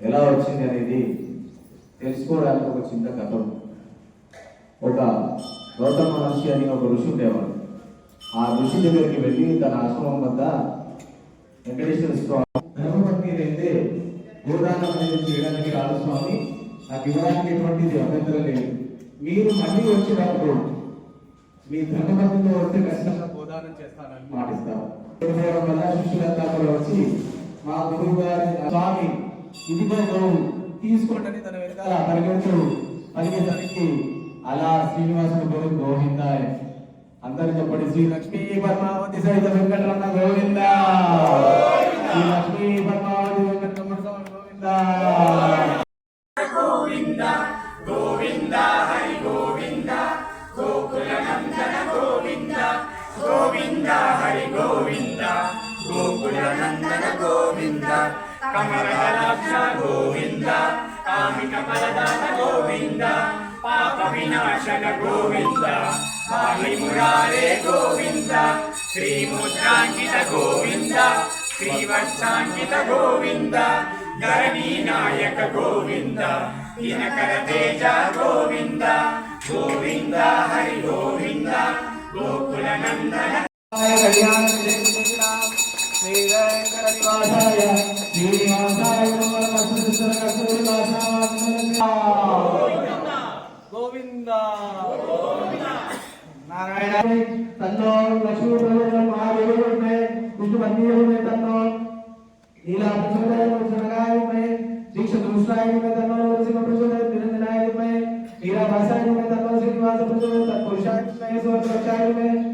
ఎలా వచ్చింది అనేది తెలుసుకోవడానికి ఒక చిన్న కథ ఒక గౌతమ మహర్షి అని ఒక ఋషి ఉండేవాడు. ఆ ఋషి దగ్గరికి వెళ్ళి తన ఆశ్రమం వద్ద వెంకటేశ్వర స్వామి ధర్మపత్ని అయితే గోదానం అనేది చేయడానికి రాదు స్వామి. నాకు ఇవ్వడానికి ఎటువంటిది అభ్యంతరం లేదు. మీరు మళ్ళీ వచ్చినప్పుడు మీ ధర్మపత్నితో వస్తే ఖచ్చితంగా గోదానం చేస్తానని మాటిస్తాను. వల్ల శిష్యులంతా కూడా వచ్చి మా గురువు గారి స్వామి ఇదిగో గోవు తీసుకోండి తన వెనకాల పరిగెత్తు పరిగెత్తడానికి అలా శ్రీనివాసుడు గోవింద గోవిందాయ. అందరు చెప్పండి శ్రీ లక్ష్మీ పద్మావతి సహిత వెంకటరమణ గోవింద? శ్రీ లక్ష్మీ గోవింద కమలదలాక్ష గోవింద కామిక ఫలదాత గోవింద పాప వినాశన గోవింద పాహి మురారే గోవింద శ్రీముద్రాంకిత గోవింద శ్రీవత్సాంకిత గోవింద ధరణీ నాయక గోవింద దినకర తేజ గోవింద గోవింద హరి గోవింద గోకుల నందన. కళ్యాణ श्रीवेङ्कटनिवासाय श्रीनिवासाय गोविन्द नारायण। तन्नो लक्ष्मी प्रवेशं महादेव में विष्णु मंदिर में तन्नो लीला प्रचोदय प्रचोदय में श्री शत्रुष्णाय में तन्नो नरसिंह प्रचोदय निरंजनाय में लीला भाषाय में तन्नो श्रीनिवास प्रचोदय तत्पुरुषाय में स्वर्ग में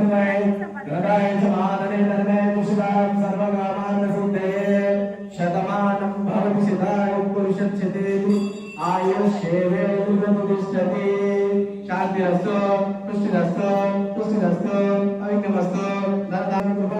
గోదాయ చ ధర్మాయ గదాయ చ మాదనే ధర్మే కుశలాం సర్వకామాన్ సిద్ధయే శతమానం భవతి శతాయ పురుషచ్యతేతి ఆయుష్యేవే తిష్టతి శాంతిరస్తు పుష్టిరస్తు పుష్టిరస్తు అవిఘ్నమస్తు ధనధాన్య కృప